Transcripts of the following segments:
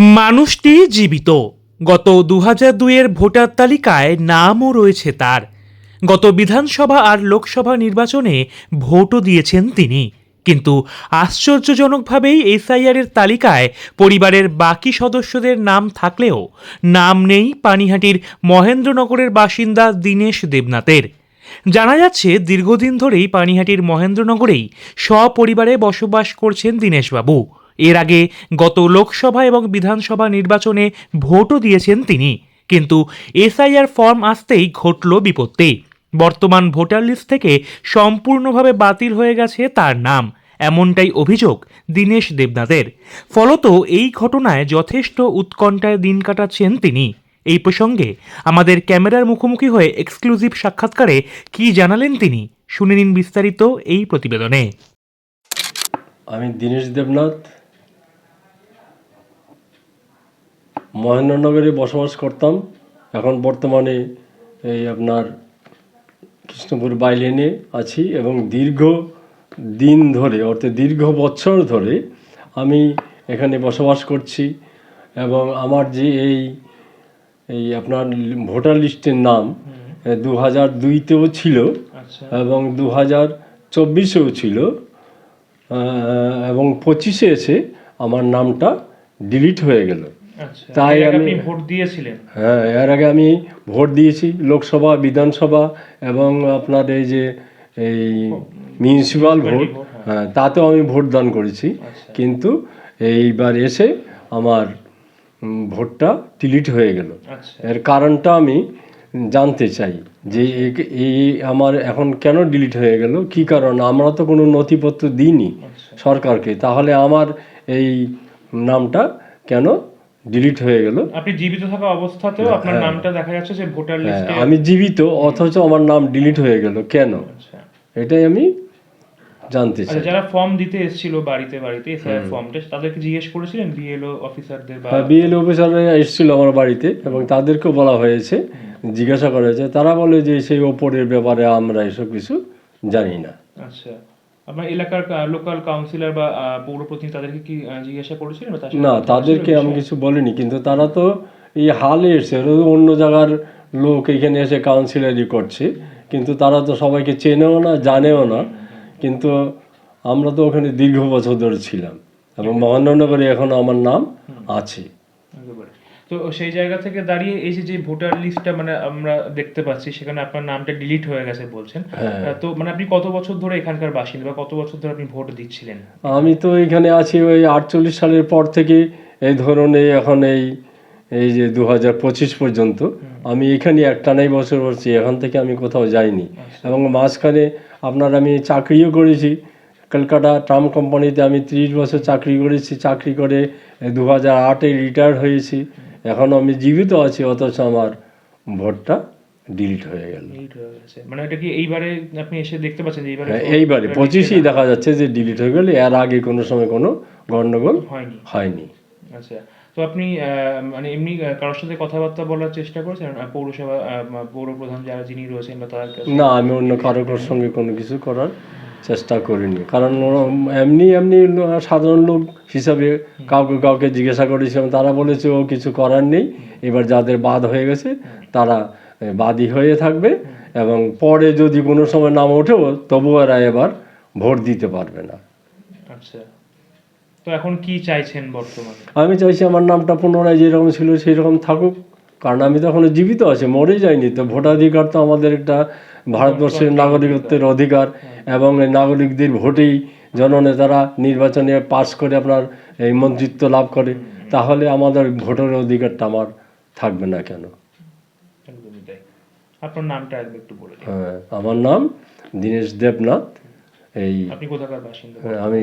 মানুষটি জীবিত। গত দু হাজার দুইয়ের ভোটার তালিকায় নামও রয়েছে তার। গত বিধানসভা আর লোকসভা নির্বাচনে ভোটও দিয়েছেন তিনি। কিন্তু আশ্চর্যজনকভাবেই এসআইআরের তালিকায় পরিবারের বাকি সদস্যদের নাম থাকলেও নাম নেই পানিহাটির মহেন্দ্রনগরের বাসিন্দা দীনেশ দেবনাথের। জানা যাচ্ছে, দীর্ঘদিন ধরেই পানিহাটির মহেন্দ্রনগরেই সপরিবারে বসবাস করছেন দীনেশবাবু। এর আগে গত লোকসভা এবং বিধানসভা নির্বাচনে ভোটও দিয়েছেন তিনি। কিন্তু এসআইআর ফর্ম আসতেই ঘটল বিপত্তি। বর্তমান ভোটার লিস্ট থেকে সম্পূর্ণভাবে বাতিল হয়ে গেছে তার নাম। এমনটাই অভিযোগ দীনেশ দেবনাথের। ফলত এই ঘটনায় যথেষ্ট উৎকণ্ঠায় দিন কাটাচ্ছেন তিনি। এই প্রসঙ্গে আমাদের ক্যামেরার মুখোমুখি হয়ে এক্সক্লুসিভ সাক্ষাৎকারে কি জানালেন তিনি, শুনে নিন বিস্তারিত এই প্রতিবেদনে। আমি দীনেশ দেবনাথ মহেন্দ্রনগরে বসবাস করতাম। এখন বর্তমানে এই আপনার কৃষ্ণপুর বাইলেনে আছি এবং দীর্ঘ দিন ধরে অর্থাৎ দীর্ঘ বছর ধরে আমি এখানে বসবাস করছি এবং আমার যে এই এই আপনার ভোটার লিস্টের নাম দু হাজার দুইতেও ছিল আচ্ছা। এবং দু হাজার চব্বিশেও ছিল। এবং পঁচিশে এসে আমার নামটা ডিলিট হয়ে গেল। তাই আমি- ভোট দিয়েছিলেন। হ্যাঁ এর আগে আমি ভোট দিয়েছি লোকসভা বিধানসভা এবং আপনার এই যে এই মিউনিসিপ্যাল ভোট ভোট, হ্যাঁ। তাতেও আমি ভোট দান করেছি। আচ্ছা। কিন্তু এইবার এসে আমার ভোটটা ডিলিট হয়ে গেল। আচ্ছা। এর কারণটা আমি জানতে চাই যে এই আমার এখন কেন ডিলিট হয়ে গেল? কি কারণ? আমরা তো কোনো নথিপত্র দিইনি আচ্ছা। সরকারকে। তাহলে আমার এই নামটা কেন ডিলিট হয়ে গেল। আপনি জীবিত থাকা অবস্থাতেও আপনার নামটা দেখা যাচ্ছে যে ভোটার হ্যাঁ, লিস্টে আমি জীবিত অথচ আমার নাম ডিলিট হয়ে গেল। কেন? আচ্ছা। এটাই আমি জানতে আচ্ছা চাই। যারা ফর্ম দিতে এসেছিল বাড়িতে বাড়িতে এসআইআর ফর্মটা তাদেরকে জিজ্ঞেস করেছিলেন বিএলও অফিসারদের বা বিএল অফিসাররা এসেছিল আমার বাড়িতে এবং তাদেরকেও বলা হয়েছে জিজ্ঞাসা করা হয়েছে। তারা বলে যে সেই ওপরের ব্যাপারে আমরা এসব কিছু জানি না। আচ্ছা। আপনার এলাকার লোকাল কাউন্সিলর বা পৌর প্রতিনিধি তাদেরকে কি জিজ্ঞাসা করেছিলেন না তাদেরকে আমি কিছু বলিনি কিন্তু তারা তো এই হালে এসছে অন্য জায়গার লোক এখানে এসে কাউন্সিলারি করছে কিন্তু তারা তো সবাইকে চেনেও না জানেও না। কিন্তু আমরা তো ওখানে দীর্ঘ বছর ধরে ছিলাম এবং মহেন্দ্রনগরে এখন আমার নাম আছে। তো সেই জায়গা থেকে দাঁড়িয়ে এই যে যে ভোটার লিস্টটা মানে আমরা দেখতে পাচ্ছি সেখানে আপনার নামটা ডিলিট হয়ে গেছে বলছেন। হ্যাঁ। তো মানে আপনি কত বছর ধরে এখানকার বাসিন্দা বা কত বছর ধরে আপনি ভোট দিচ্ছিলেন? আমি তো এখানে আছি ওই আটচল্লিশ সালের পর থেকে এই ধরুন এই এখন এই এই যে দু হাজার পঁচিশ পর্যন্ত। আমি এখানে একটানাই বছর বসছি এখান থেকে আমি কোথাও যাইনি। এবং মাঝখানে আপনার আমি চাকরিও করেছি। কলকাতা ট্রাম কোম্পানিতে আমি ত্রিশ বছর চাকরি করেছি। চাকরি করে দু হাজার আটে রিটায়ার হয়েছি। এখনও আমি জীবিত আছি অথচ আমার ভোটটা ডিলিট হয়ে গেল। মানে এটা কি এইবারে আপনি এসে দেখতে পাচ্ছেন যে এইবারে হ্যাঁ, এইবারে পঁচিশেই দেখা যাচ্ছে যে ডিলিট হয়ে গেলে এর আগে কোনো সময় কোনো গণ্ডগোল নাম হয়নি। হয়নি। আচ্ছা তো আপনি মানে এমনি কারোর সাথে কথাবার্তা বলার চেষ্টা করেছেন? পৌরসভা পৌর প্রধান যারা যিনি রয়েছেন বা তার না আমি অন্য কারও কারোর সঙ্গে কোনো কিছু করার চেষ্টা করিনি। কারণ এমনি এমনি সাধারণ লোক হিসাবে কাউকে কাউকে জিজ্ঞাসা করেছিলাম তারা বলেছে ও কিছু করার নেই। এবার যাদের বাদ হয়ে গেছে তারা বাদী হয়ে থাকবে এবং পরে যদি কোনো সময় নাম ওঠেও তবু এরা এবার ভোট দিতে পারবে না। আচ্ছা। তো এখন কি চাইছেন বর্তমানে? আমি চাইছি আমার নামটা পুনরায় যেরকম ছিল সেই রকম থাকুক। কারণ আমি তো এখনও জীবিত আছি মরে যাইনি তো ভোটাধিকার তো আমাদের একটা ভারতবর্ষের নাগরিকত্বের অধিকার এবং এই নাগরিকদের ভোটেই জননেতারা নির্বাচনে পাশ করে আপনার এই মন্ত্রিত্ব লাভ করে তাহলে আমাদের ভোটের অধিকারটা আমার থাকবে না কেন? আপনার নামটা একটু বলে হ্যাঁ আমার নাম দীনেশ দেবনাথ এই কোথাকার আমি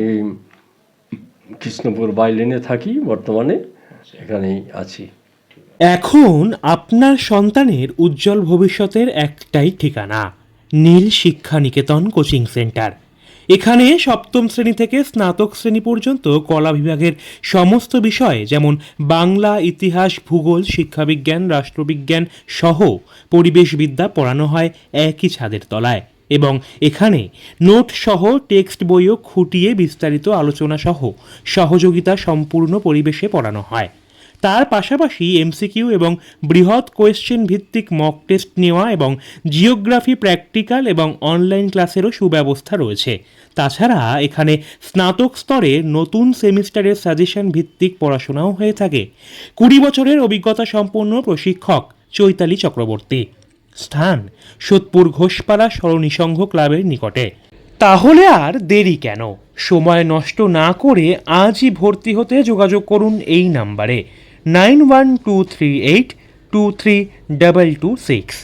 কৃষ্ণপুর বাইলেনে থাকি বর্তমানে আচ্ছা। এখানেই আছি। এখন আপনার সন্তানের উজ্জ্বল ভবিষ্যতের একটাই ঠিকানা, নীল শিক্ষা নিকেতন কোচিং সেন্টার। এখানে সপ্তম শ্রেণি থেকে স্নাতক শ্রেণি পর্যন্ত কলা বিভাগের সমস্ত বিষয় যেমন বাংলা, ইতিহাস, ভূগোল, শিক্ষাবিজ্ঞান, রাষ্ট্রবিজ্ঞান সহ পরিবেশবিদ্যা পড়ানো হয় একই ছাদের তলায় এবং এখানে নোট সহ টেক্সট বইও খুঁটিয়ে বিস্তারিত আলোচনা সহ সহযোগিতা সম্পূর্ণ পরিবেশে পড়ানো হয়। তার পাশাপাশি এমসিকিউ এবং বৃহৎ কোয়েশ্চেন ভিত্তিক মক টেস্ট নেওয়া এবং জিওগ্রাফি প্র্যাকটিক্যাল এবং অনলাইন ক্লাসেরও সুব্যবস্থা রয়েছে। তাছাড়া এখানে স্নাতক স্তরে নতুন সেমিস্টারের সাজেশন ভিত্তিক পড়াশোনাও হয়ে থাকে। কুড়ি বছরের অভিজ্ঞতা সম্পন্ন প্রশিক্ষক চৈতালি চক্রবর্তী। স্থান সোদপুর ঘোষপাড়া সরণী সংঘ ক্লাবের নিকটে। তাহলে আর দেরি কেন? সময় নষ্ট না করে আজই ভর্তি হতে যোগাযোগ করুন এই নাম্বারে। nine one two three eight two three double two six